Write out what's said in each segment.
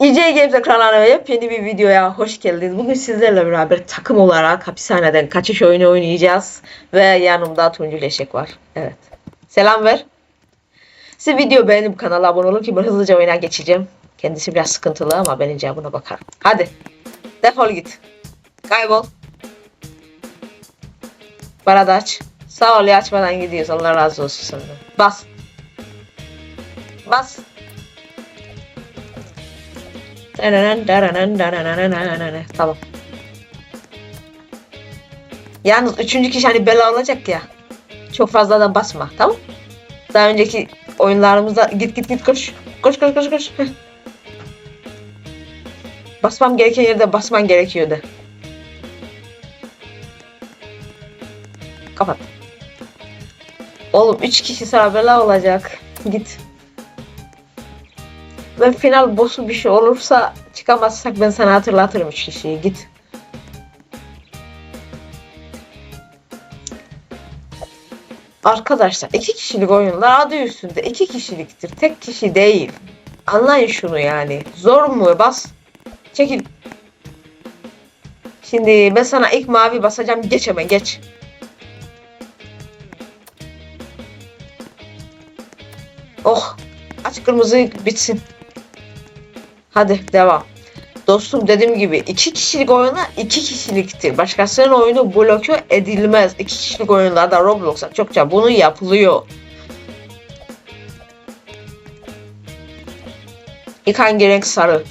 EJ Games ekranlarına ve yepyeni bir videoya hoş geldiniz. Bugün sizlerle beraber takım olarak hapishaneden kaçış oyunu oynayacağız. Ve yanımda Tuncu Leşek var. Evet. Selam ver. Siz video beğenip kanala abone olun ki ben hızlıca oyuna geçeceğim. Kendisi biraz sıkıntılı ama ben icabına bakar. Hadi. Defol git. Kaybol. Bana da aç. Sağ ol ya açmadan gidiyoruz. Allah razı olsun senden. Bas. Bas. Tamam. Yalnız üçüncü kişi hani bela olacak ya. Çok fazla da basma tamam Daha önceki oyunlarımızda git git git koş. Koş koş koş koş. Basmam gereken yerde basman gerekiyordu. Kapat. Oğlum üç kişi sana bela olacak. Git. Ve final boss'u bir şey olursa çıkamazsak ben sana hatırlatırım üç kişiyi. Git. Arkadaşlar iki kişilik oyunlar adı üstünde iki kişiliktir. Tek kişi değil. Anlayın şunu yani. Zor mu? Bas. Çekil. Şimdi ben sana ilk mavi basacağım. Geç hemen geç. Oh. Aç kırmızı bitsin. Hadi devam. Dostum dediğim gibi iki kişilik oyunlar iki kişiliktir. Başkasının oyunu bloke edilmez. İki kişilik oyunlarda Roblox'a çokça bunu yapılıyor. İlk hangi renk sarı?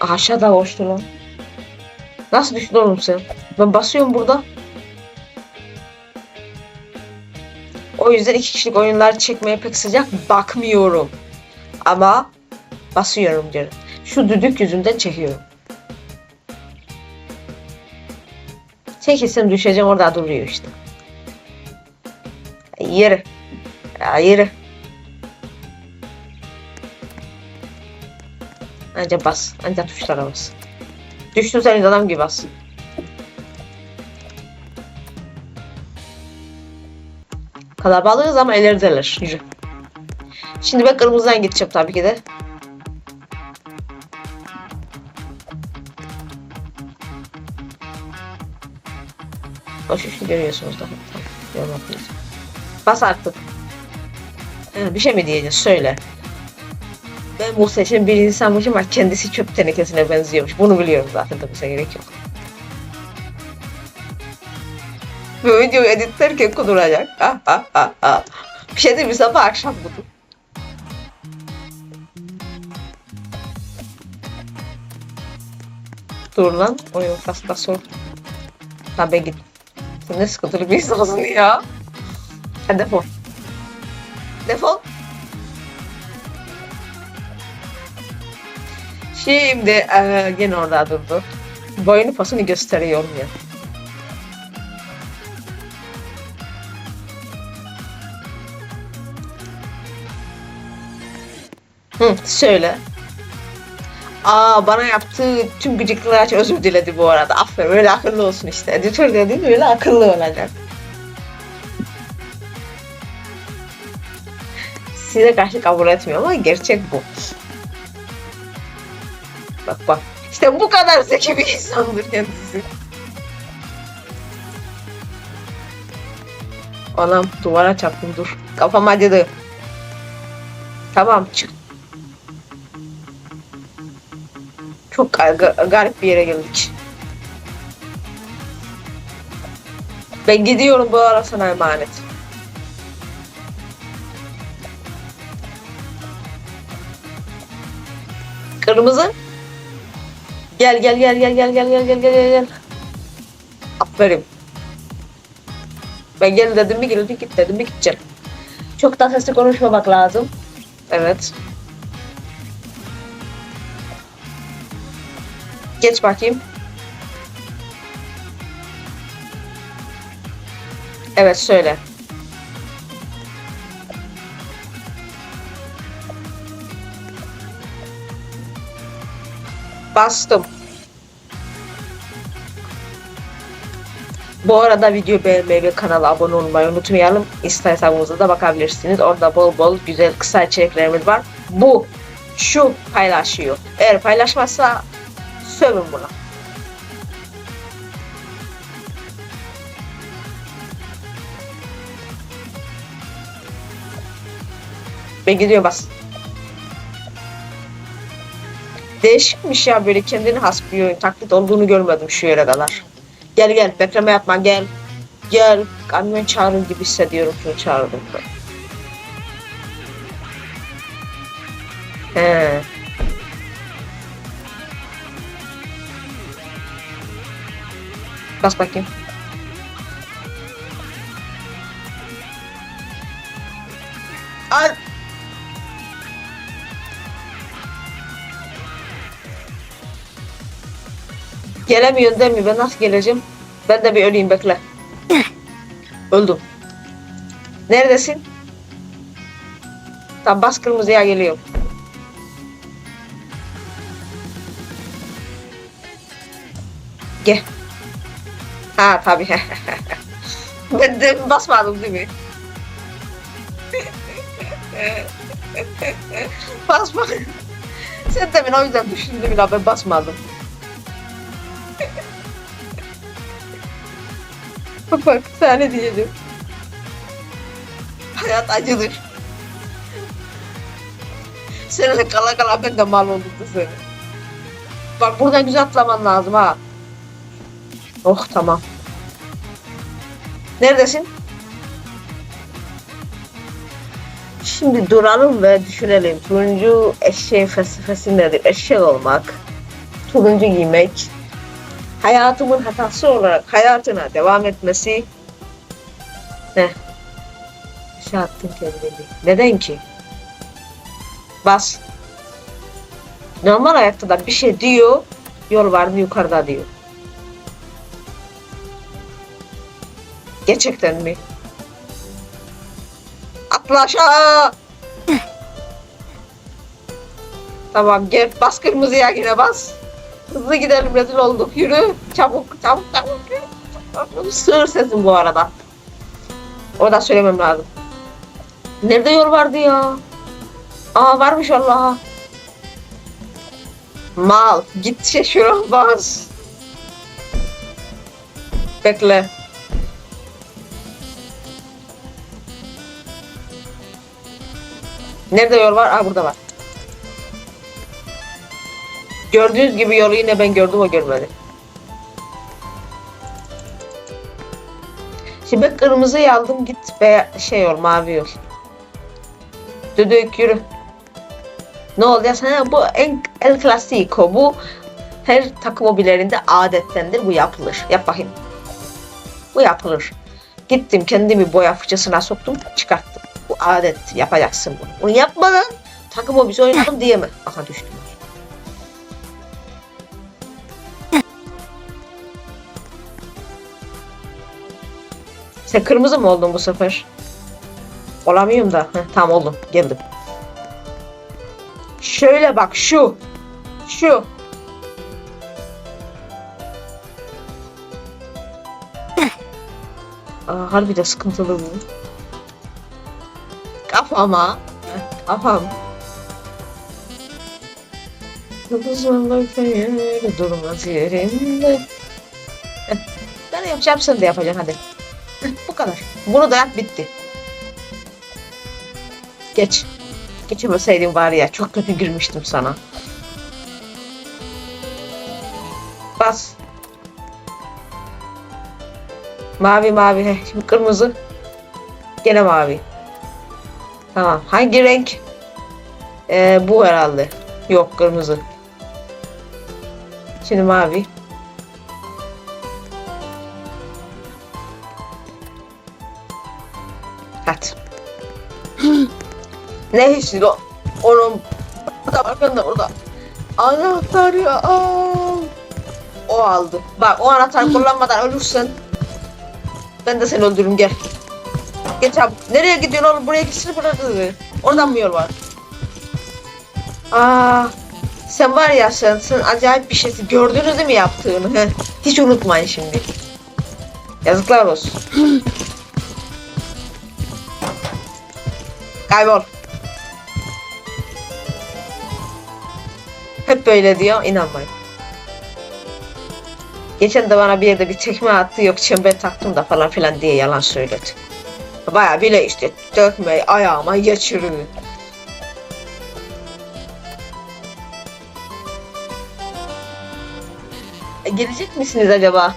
Aşağıda hoştu lan. Nasıl düştün oğlum sen? Ben basıyorum burada. O yüzden iki kişilik oyunlar çekmeye pek sıcak bakmıyorum. Ama basıyorum diyorum. Şu düdük yüzünden çekiyorum. Çekilsem düşeceğim orada duruyor işte. Yürü. Ya yürü. Anca bas. Anca tuşlara bas. Düştün sen adam gibi bas. Kalabalığız ama ilerideler. Yürü. Şimdi ben kırmızıdan gideceğim tabii ki de. Koşuşu görüyorsunuz da. Yapıyoruz. Bas artık. Bir şey mi diyeceğiz? Söyle. Ben muhteşem bir insanmışım ama kendisi çöp tenekesine benziyormuş. Bunu biliyorum zaten tabii gerek yok. Bu videoyu editlerken kuduracak. Ha, ha, ha, ha. Bir şey değil mi? Sabah akşam budur. Dur lan. Oyun pasta sor. Ha ben git. Sen ne sıkıntılı bir insansın ya. Hadi defol. Defol. Şimdi eee gene orada durdu. Boyunu pasını gösteriyorum ya. Hı, söyle. Aa bana yaptığı tüm gıcıklıklar için özür diledi bu arada. Aferin öyle akıllı olsun işte. Editör dediğin öyle akıllı olacak. Size karşı kabul etmiyorum ama gerçek bu. Bak bak. İşte bu kadar zeki bir insandır kendisi. Anam duvara çarptım dur. Kafam acıdı. Tamam çık. Çok ga- garip bir yere geldik. Ben gidiyorum bu ara sana emanet. Kırmızı. Gel gel gel gel gel gel gel gel gel gel. Aferin. Ben gel dedim mi geldi git dedim mi gideceğim. Çok da sesli konuşmamak lazım. Evet. Geç bakayım. Evet söyle. Bastım. Bu arada video beğenmeyi ve kanala abone olmayı unutmayalım. Insta hesabımıza da bakabilirsiniz. Orada bol bol güzel kısa içeriklerimiz var. Bu şu paylaşıyor. Eğer paylaşmazsa sövün buna. Ben gidiyor bas. Değişikmiş ya böyle kendini has bir oyun. Taklit olduğunu görmedim şu yere kadar. Gel gel bekleme yapma gel. Gel kamyon çağırır gibi hissediyorum şunu çağırdım. He. Bas bakayım. Al. Gelemiyorsun değil mi? Ben nasıl geleceğim? Ben de bir öleyim bekle. Öldüm. Neredesin? Tam bas kırmızıya geliyorum. Gel. Ha tabii. ben de basmadım değil mi? Basma. Sen de beni o yüzden düşündün ya ben basmadım. Bak bak sana ne diyeceğim. Hayat acıdır. Seninle kala kala ben de mal oldum da seni. Bak buradan güzel atlaman lazım ha. Oh tamam. Neredesin? Şimdi duralım ve düşünelim. Turuncu eşeğin felsefesi nedir? Eşek olmak, turuncu giymek, hayatımın hatası olarak hayatına devam etmesi ne? Şey attın kendini. Neden ki? Bas. Normal hayatta da bir şey diyor, yol vardı yukarıda diyor. Gerçekten mi? Atla aşağı. tamam gel bas kırmızıya yine bas. Hızlı gidelim rezil olduk. Yürü. Çabuk çabuk çabuk. yürü. Sığır sesim bu arada. O da söylemem lazım. Nerede yol vardı ya? Aa varmış Allah. Mal. Git şey şuna bas. Bekle. Nerede yol var? Aa burada var. Gördüğünüz gibi yolu yine ben gördüm o görmedi. Şimdi ben kırmızıyı aldım git be şey yol mavi yol. Düdük yürü. Ne oldu ya sana bu en el klasiko bu her takım hobilerinde adettendir bu yapılır. Yap bakayım. Bu yapılır. Gittim kendimi boya fıçısına soktum çıkarttım. Adet yapacaksın bunu. Bunu yapmadan takım hobisi oynadım diyemem. Aha düştüm. Sen kırmızı mı oldun bu sefer? Olamıyorum da. Heh, tamam oldum. Geldim. Şöyle bak şu. Şu. Aa, harbi de sıkıntılı bu. Kafama. Kafam. Yıldızlarla yeri durmaz yerinde. Ben yapacağım sen de yapacaksın hadi. Bu kadar. Bunu da yap bitti. Geç. Geçemeseydin var ya çok kötü gülmüştüm sana. Bas. Mavi mavi. Şimdi kırmızı. Gene mavi. Tamam. Hangi renk? Ee, bu herhalde. Yok kırmızı. Şimdi mavi. Hadi. ne hissi o? Onun burada arkanda orada. Anahtar ya al. O aldı. Bak o anahtarı kullanmadan ölürsen ben de seni öldürürüm gel. Gel çabuk. Nereye gidiyorsun oğlum? Buraya gitsin burada. Oradan mı yol var? Aa, sen var ya sen, sen acayip bir şeysin. Gördünüz değil mi yaptığını? Heh. Hiç unutmayın şimdi. Yazıklar olsun. Kaybol. Hep böyle diyor inanmayın. Geçen de bana bir yerde bir tekme attı yok çember taktım da falan filan diye yalan söyledi. Baya bile işte dökmeyi ayağıma geçiriyor. E, gelecek misiniz acaba?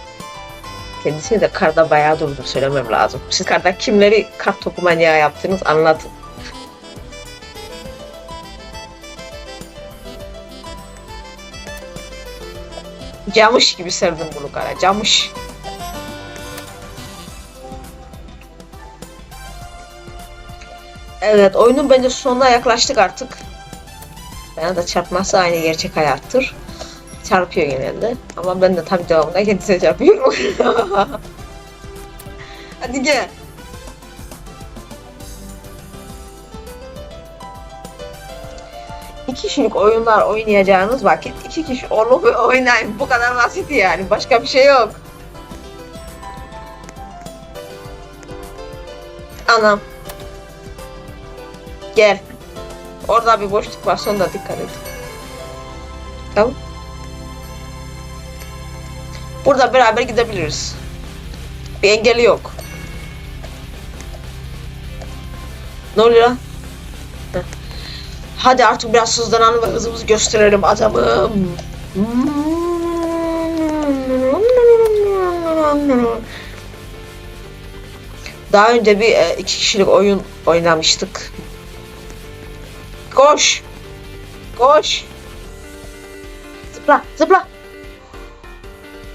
Kendisini de karda bayağı durdu söylemem lazım. Siz karda kimleri kart topu manyağı yaptınız anlatın. Camış gibi serdim bunu kara. Camış. Evet oyunun bence sonuna yaklaştık artık. Bana da çarpması aynı gerçek hayattır. Çarpıyor genelde. Ama ben de tabii devamında kendisine çarpıyorum. Hadi gel. İki kişilik oyunlar oynayacağınız vakit iki kişi olup oynayın. Bu kadar basit yani. Başka bir şey yok. Anam. Gel. Orada bir boşluk var. Sonuna dikkat et. Tamam. Burada beraber gidebiliriz. Bir engeli yok. Ne oluyor? Heh. Hadi artık biraz hızlanalım ve hızımızı gösterelim adamım. Daha önce bir e, iki kişilik oyun oynamıştık. Koş. Koş. Zıpla, zıpla.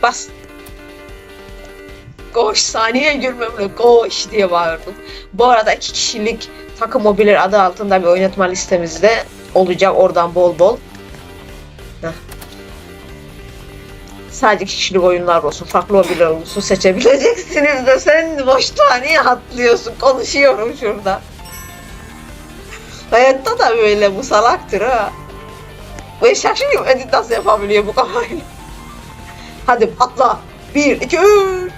Bas. Koş, saniye girmemle koş diye bağırdım. Bu arada iki kişilik takım mobiler adı altında bir oynatma listemizde olacak oradan bol bol. Heh. Sadece kişilik oyunlar olsun, farklı hobiler olsun seçebileceksiniz de sen boşluğa niye atlıyorsun? Konuşuyorum şurada. Hayatta da böyle bu salaktır ha. Ve şaşırıyorum edit nasıl yapabiliyor bu kafayla. Hadi patla. Bir, iki, üç.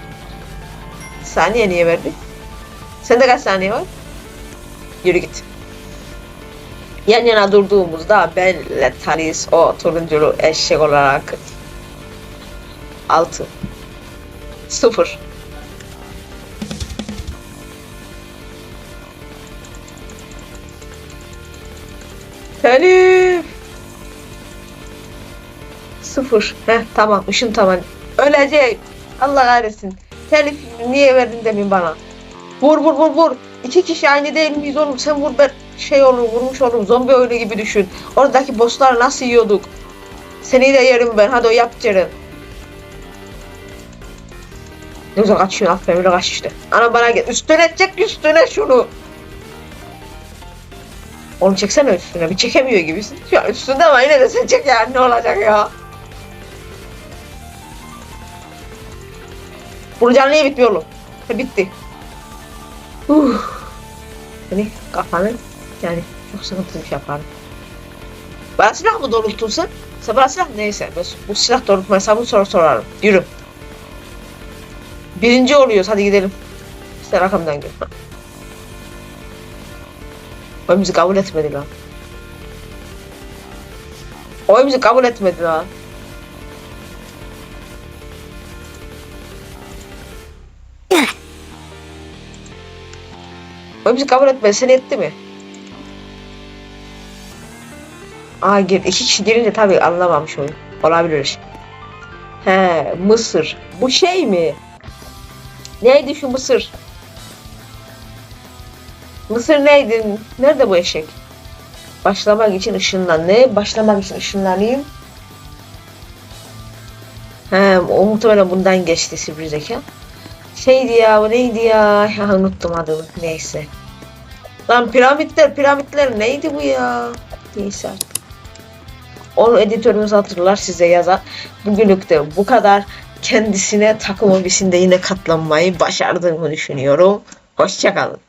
Saniye niye verdi? Sende kaç saniye var? Yürü git. Yan yana durduğumuzda benle Talis o turunculu eşek olarak 6 0 Telif Sıfır. Heh tamam ışın tamam. Ölecek. Allah kahretsin. Telif niye verdin demin bana? Vur vur vur vur. İki kişi aynı değil miyiz oğlum? Sen vur ben şey olur vurmuş olurum. Zombi oyunu gibi düşün. Oradaki bosslar nasıl yiyorduk? Seni de yerim ben. Hadi o yap Ceren. Güzel kaçıyorsun aferin öyle kaç işte. Ana bana gel. Üstüne çek üstüne şunu. Onu çeksene üstüne. Bir çekemiyor gibisin. An üstünde ama yine de sen çek yani ne olacak ya. Bunun canı niye bitmiyor oğlum? Ha, bitti. Uh. Hani kafanı yani çok sıkıntılı bir şey yaparım. Bana silah mı doğrulttun sen? Sen bana silah neyse. Ben bu silah doğrultma hesabını sonra sorarım. Yürü. Birinci oluyoruz hadi gidelim. Sen arkamdan gel. Bizi kabul etmedi lan. Bizi kabul etmedi lan. Oyun bizi kabul etmedi. Seni etti mi? Aa gir. İki kişi girince tabii anlamamış oyun. Olabilir. He Mısır. Bu şey mi? Neydi şu Mısır? Mısır neydi? Nerede bu eşek? Başlamak için ışınlan. Ne? Başlamak için ışınlanayım. He, o muhtemelen bundan geçti sivri zeka. Şeydi ya, bu neydi ya? ya unuttum adını. Neyse. Lan piramitler, piramitler neydi bu ya? Neyse. Onu editörümüz hatırlar size yazar. Bugünlük de bu kadar. Kendisine takım obisinde yine katlanmayı başardığımı düşünüyorum. Hoşçakalın.